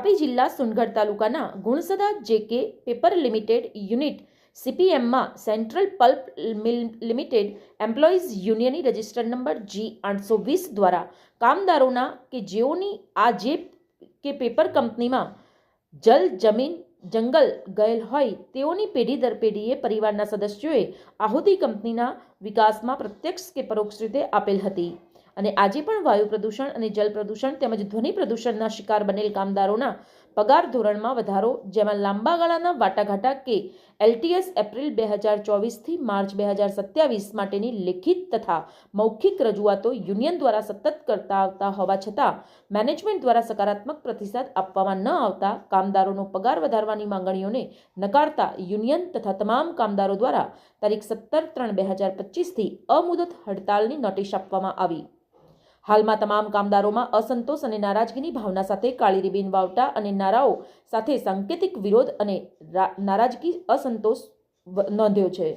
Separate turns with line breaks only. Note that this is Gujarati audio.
તાપી જિલ્લા સુનગઢ તાલુકાના Gunsada JK paper limited unit, સીપીએમમાં central pulp mill, limited employees યુનિયનની register number G આઠસો વીસ દ્વારા કામદારોના કે જેઓની આ જે કે પેપર કંપનીમાં જલ જમીન, જંગલ ગયેલ હોય તેઓની પેઢી દર પેઢીએ પરિવારના સદસ્યોએ આહુતિ કંપનીના વિકાસમાં પ્રત્યક્ષ કે પરોક્ષ રીતે આપેલ હતી. અને આજે પણ વાયુ પ્રદૂષણ અને જલ પ્રદૂષણ તેમજ ધ્વનિ પ્રદૂષણના શિકાર બનેલ કામદારોના પગાર ધોરણમાં વધારો, જેમાં લાંબા ગાળાના વાટાઘાટા કે એલટીએસ એપ્રિલ બે હજાર ચોવીસથી માર્ચ બે હજાર સત્યાવીસ માટેની લેખિત તથા મૌખિક રજૂઆતો યુનિયન દ્વારા સતત કરતા આવતા હોવા છતાં મેનેજમેન્ટ દ્વારા સકારાત્મક પ્રતિસાદ આપવામાં ન આવતા કામદારોનો પગાર વધારવાની માંગણીઓને નકારતા યુનિયન તથા તમામ કામદારો દ્વારા તારીખ સત્તર ત્રણ બે હજાર પચીસથી અમુદત હડતાલની નોટિસ આપવામાં આવી. હાલમાં તમામ કામદારોમાં અસંતોષ અને નારાજગીની ભાવના સાથે કાળી રીબીન વાવટા અને નારાઓ સાથે સાંકેતિક વિરોધ અને નારાજગી અસંતોષ નોંધ્યો છે.